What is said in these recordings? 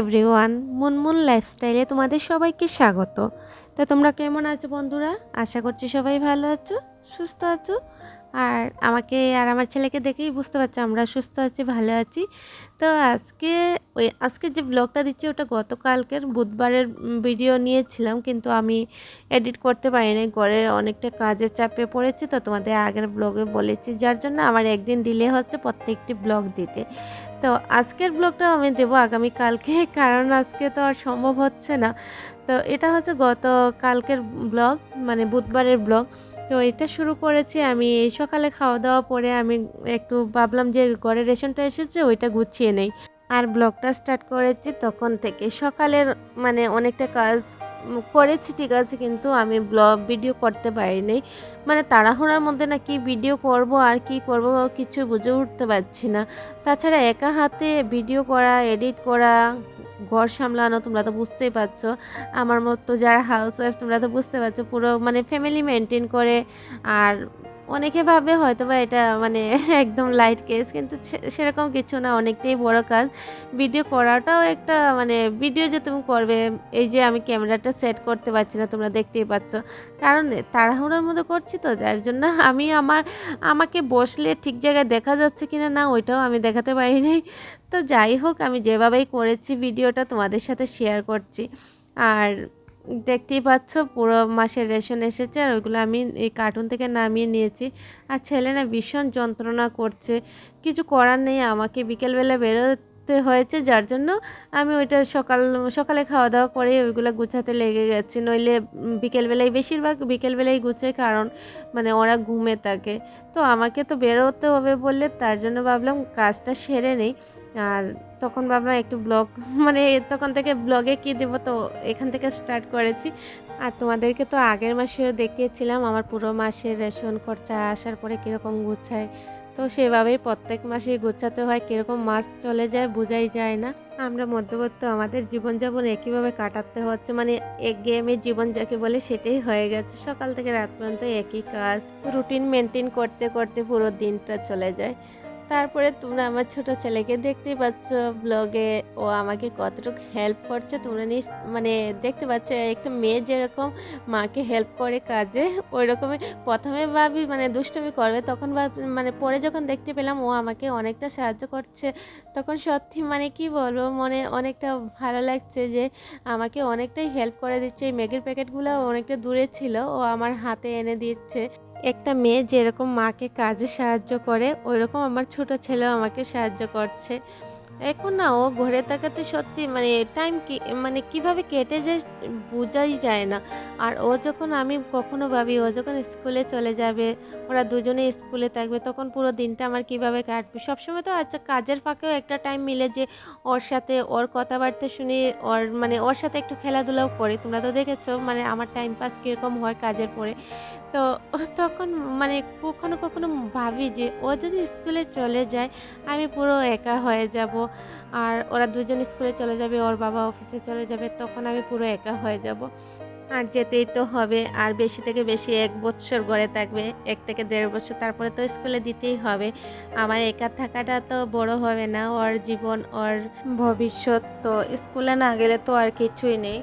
Everyone Munmun লাইফস্টাইলে তোমাদের সবাইকে স্বাগত। তো তোমরা কেমন আছো বন্ধুরা? আশা করছি সবাই ভালো আছো, সুস্থ আছো। আর আমাকে আর আমার ছেলেকে দেখেই বুঝতে পারছ আমরা সুস্থ আছি, ভালো আছি। তো আজকে ওই আজকে যে ব্লগটা দিচ্ছি ওটা গতকালকের বুধবারের ভিডিও নিয়েছিলাম, কিন্তু আমি এডিট করতে পারিনি। ঘরে অনেকটা কাজের চাপে পড়েছি, তো তোমাদের আগের ব্লগে বলেছি। যার জন্য আমার একদিন ডিলে হচ্ছে প্রত্যেকটি ব্লগ দিতে। তো আজকের ব্লগটাও আমি দেবো আগামীকালকে, কারণ আজকে তো আর সম্ভব হচ্ছে না। তো এটা হচ্ছে গত কালকের ব্লগ মানে বুধবারের ব্লগ। তো এটা শুরু করেছি আমি এই সকালে খাওয়া দাওয়া পরে আমি একটু ভাবলাম যে ঘরে রেশনটা এসেছে, ওইটা গুছিয়ে নেই। আর ব্লগটা স্টার্ট করেছি তখন থেকে। সকালের মানে অনেকটা কাজ করেছি, ঠিক আছে, কিন্তু আমি ব্লগ ভিডিও করতে পারিনি। মানে তাড়াহুড়ার মধ্যে না কি ভিডিও করব, আর কি করব কিছু বুঝে উঠতে পারছি না। তাছাড়া একা হাতে ভিডিও করা, এডিট করা, ঘর সামলানো তোমরা তো বুঝতেই পারছ। আমার মতো যারা হাউস ওয়াইফ তোমরা তো বুঝতে পারছ, পুরো মানে ফ্যামিলি মেনটেন করে, আর অনেকে ভাবে হয়তো বা এটা মানে একদম লাইট কেস কিন্তু সেরকম কিছু না, অনেকটাই বড় কাজ। ভিডিও করাটাও একটা মানে ভিডিও যে তুমি করবে, এই যে আমি ক্যামেরাটা সেট করতে পারছি না, তোমরা দেখতেই পাচ্ছ। কারণ তাড়াহুড়োর মধ্যে করছি তো, যার জন্য আমি আমার, আমাকে বসলে ঠিক জায়গায় দেখা যাচ্ছে কিনা না, ওইটাও আমি দেখাতে পারিনি তো যাই হোক, আমি যেভাবেই করেছি ভিডিওটা তোমাদের সাথে শেয়ার করছি। আর দেখতেই পাচ্ছ, পুরো মাসের রেশন এসেছে আর ওইগুলো আমি এই কার্টুন থেকে নামিয়ে নিয়েছি। আর ছেলে না ভীষণ যন্ত্রণা করছে। কিছু করার নেই, আমাকে বিকেলবেলা বেরোতে হয়েছে, যার জন্য আমি ওইটা সকাল, সকালে খাওয়া দাওয়া করে ওইগুলো গুছাতে লেগে গেছি। নইলে বিকেলবেলায় বেশিরভাগ বিকেলবেলায় গুছাই কারণ মানে ওরা ঘুমে থাকে। তো আমাকে তো বেরোতে হবে বললে তার জন্য ভাবলাম কাজটা সেরে নেই। আর তখন ভাবলাম একটু ব্লগ মানে তখন থেকে ব্লগে কি দেবো তো এখান থেকে স্টার্ট করেছি। আর তোমাদেরকে তো আগের মাসেও দেখিয়েছিলাম আমার পুরো মাসের রেশন খরচা আসার পরে কীরকম গুছায়। তো সেভাবেই প্রত্যেক মাসেই গোছাতে হয়, কীরকম মাস চলে যায় বোঝাই যায় না। আমরা মধ্যবর্তী আমাদের জীবনযাপন একইভাবে কাটাতে হচ্ছে মানে এক গেমের জীবন যাকে বলে সেটাই হয়ে গেছে। সকাল থেকে রাত পর্যন্ত একই কাজ রুটিন মেনটেন করতে করতে পুরো দিনটা চলে যায়। তারপরে তোমরা আমার ছোট ছেলেকে দেখতেই পাচ্ছ ব্লগে ও আমাকে কতটুকু হেল্প করছে তোমরা নিস মানে দেখতে পাচ্ছ, একটা মেয়ে যেরকম মাকে হেল্প করে কাজে ওই রকমই প্রথমে ভাবি মানে দুষ্টুমি করবে, তখন মানে পরে যখন দেখতে পেলাম, ও আমাকে অনেকটা সাহায্য করছে। তখন সত্যি মানে কি বলব, মনে অনেকটা ভালো লাগছে যে আমাকে অনেকটাই হেল্প করে দিচ্ছে। এই ম্যাগির প্যাকেটগুলো অনেকটা দূরে ছিল, ও আমার হাতে এনে দিচ্ছে। একটা মেয়ে যেরকম মাকে কাজে সাহায্য করে ওইরকম আমার ছোট ছেলেও আমাকে সাহায্য করছে। এখন না ও ঘুরে তাকাতে সত্যি মানে টাইম কি মানে কীভাবে কেটে যায় বোঝাই যায় না। আর ও যখন আমি কখনো ভাবি, ও যখন স্কুলে চলে যাবে, ওরা দুজনে স্কুলে থাকবে, তখন পুরো দিনটা আমার কীভাবে কাটবে? সবসময় তো আচ্ছা কাজের ফাঁকেও একটা টাইম মিলে যে ওর সাথে ওর কথাবার্তা শুনি ওর মানে ওর সাথে একটু খেলাধুলাও করি। তোমরা তো দেখেছ মানে আমার টাইম পাস কীরকম হয় কাজের পরে। তো তখন মানে কখনো কখনো ভাবি যে ও যদি স্কুলে চলে যায়, আমি পুরো একা হয়ে যাব। আর ওরা দুজন স্কুলে চলে যাবে, ওর বাবা অফিসে চলে যাবে, তখন আমি পুরো একা হয়ে যাব। আর যেতেই তো হবে, আর বেশি থেকে বেশি এক বছর গড়ে থাকবে, এক থেকে দেড় বছর, তারপরে তো স্কুলে দিতেই হবে। আমার একা থাকাটা তো বড় হবে না, ওর জীবন, ওর ভবিষ্যৎ, তো স্কুলে না গেলে তো আর কিছুই নেই।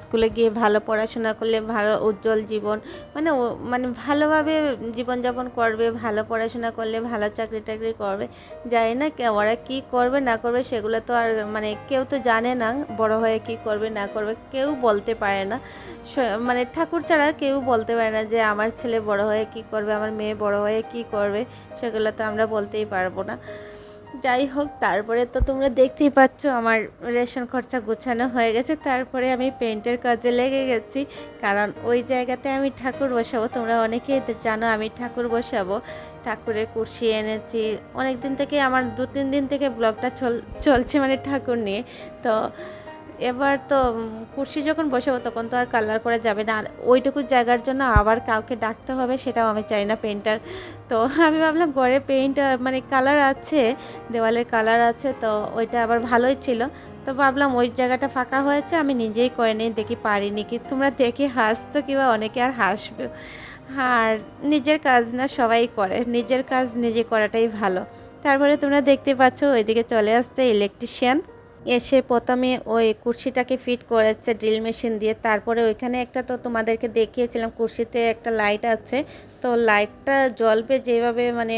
স্কুলে গিয়ে ভালো পড়াশোনা করলে ভালো উজ্জ্বল জীবন মানে মানে ভালোভাবে জীবনযাপন করবে, ভালো পড়াশোনা করলে ভালো চাকরি টাকরি করবে, জানি না ওরা কি করবে না করবে সেগুলো তো আর মানে কেউ তো জানে না বড় হয়ে কি করবে না করবে, কেউ বলতে পারে না। মানে ঠাকুর ছাড়া কেউ বলতে পারে না যে আমার ছেলে বড় হয়ে কি করবে, আমার মেয়ে বড় হয়ে কি করবে, সেগুলো তো আমরা বলতেই পারব না। যাই হোক, তারপরে তো তোমরা দেখতেই পাচ্ছ আমার রেশন খরচা গোছানো হয়ে গেছে। তারপরে আমি পেন্টের কাজে লেগে গেছি। কারণ ওই জায়গাতে আমি ঠাকুর বসাবো। তোমরা অনেকেই তো জানো আমি ঠাকুর বসাবো। ঠাকুরের কুর্সি এনেছি। অনেক দিন থেকে আমার দু তিন দিন থেকে ব্লগটা চল, চলছে মানে ঠাকুর নিয়ে। তো এবার তো কুর্সি যখন বসাবো তখন তো আর কালার করা যাবে না। আর ওইটুকু জায়গার জন্য আবার কাউকে ডাকতে হবে সেটাও আমি চাই না পেন্টার তো আমি ভাবলাম ঘরে পেইন্ট মানে কালার আছে, দেওয়ালের কালার আছে, তো ওইটা আবার ভালোই ছিল। তো ভাবলাম ওই জায়গাটা ফাঁকা হয়েছে, আমি নিজেই করে নিই, দেখি পারিনি কি। তোমরা দেখে হাসতো কিংবা, অনেকে আর হাসবে। আর নিজের কাজ না, সবাই করে। নিজের কাজ নিজে করাটাই ভালো। তারপরে তোমরা দেখতে পাচ্ছ, ওইদিকে চলে আসছে ইলেকট্রিশিয়ান এসে প্রথমে ওই কুর্সিটাকে ফিট করেছে, ড্রিল মেশিন দিয়ে। তারপরে ওইখানে একটা তো তোমাদেরকে দেখিয়েছিলাম, কুর্সিতে একটা লাইট আছে। তো লাইটটা জ্বলবে যেভাবে মানে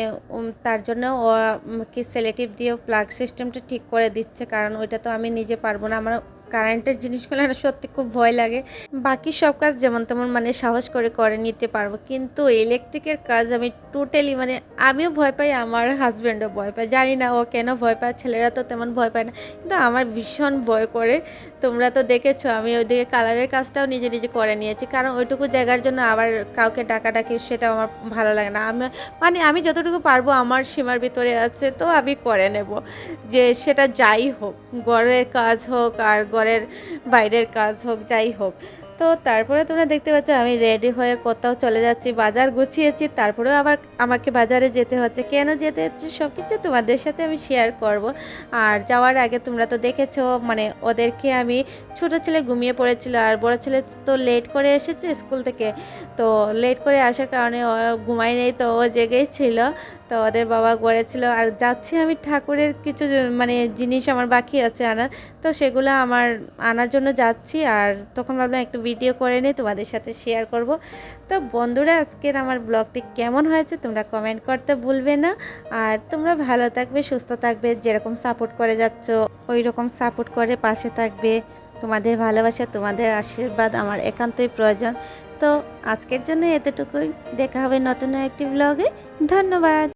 তার জন্য কি সেলেটিভ দিয়ে প্লাগ সিস্টেমটা ঠিক করে দিচ্ছে। কারণ ওইটা তো আমি নিজে পারব না। আমার কারেন্টের জিনিসগুলো না সত্যি খুব ভয় লাগে। বাকি সব কাজ যেমন তেমন মানে সাহস করে করে নিতে পারব। কিন্তু ইলেকট্রিকের কাজ আমি টোটালি মানে আমিও ভয় পাই, আমার হাজব্যান্ডও ভয় পায়। জানি না ও কেন ভয় পায়, ছেলেরা তো তেমন ভয় পায় না। কিন্তু আমার ভীষণ ভয় করে তোমরা তো দেখেছ, আমি ওইদিকে কালারের কাজটাও নিজে নিজে করে নিয়েছি। কারণ ওইটুকু জায়গার জন্য আবার কাউকে ডাকাডাকি সেটা আমার ভালো লাগে না। আমি মানে আমি যতটুকু পারব আমার সীমার ভিতরে আছে তো আমি করে নেব। যে সেটা যাই হোক গড়ের কাজ হোক আর গড়ের বাইরের কাজ হোক, যাই হোক। তো তারপরে তোমরা দেখতে পাচ্ছ আমি রেডি হয়ে কোথাও চলে যাচ্ছি, বাজার গুছিয়েছি, তারপরেও আবার আমাকে বাজারে যেতে হচ্ছে। কেন যেতে হচ্ছে? সব কিছু তোমাদের সাথে আমি শেয়ার করব। আর যাওয়ার আগে তোমরা তো দেখেছ মানে ওদেরকে আমি ছোট ছেলে ঘুমিয়ে পড়েছিল আর বড় ছেলে তো লেট করে এসেছে স্কুল থেকে। তো লেট করে আসার কারণে ঘুমাই নেই, তো ও জেগেই ছিল। তো ওদের বাবা গড়েছিল আর যাচ্ছি আমি ঠাকুরের কিছু মানে জিনিস আমার বাকি আছে আনার। তো সেগুলো আমার আনার জন্য যাচ্ছি। আর তখন ভাবলাম একটু ভিডিও করে নিই, তোমাদের সাথে শেয়ার করব। তো বন্ধুরা, আজকের আমার ব্লগটি কেমন হয়েছে তোমরা কমেন্ট করতে ভুলবে না। আর তোমরা ভালো থাকবে, সুস্থ থাকবে, যেরকম সাপোর্ট করে যাচ্ছ ওই রকম সাপোর্ট করে পাশে থাকবে। তোমাদের ভালোবাসা, তোমাদের আশীর্বাদ আমার একান্তই প্রয়োজন। তো আজকের জন্য এতটুকুই। দেখা হবে নতুন একটি ব্লগে ধন্যবাদ।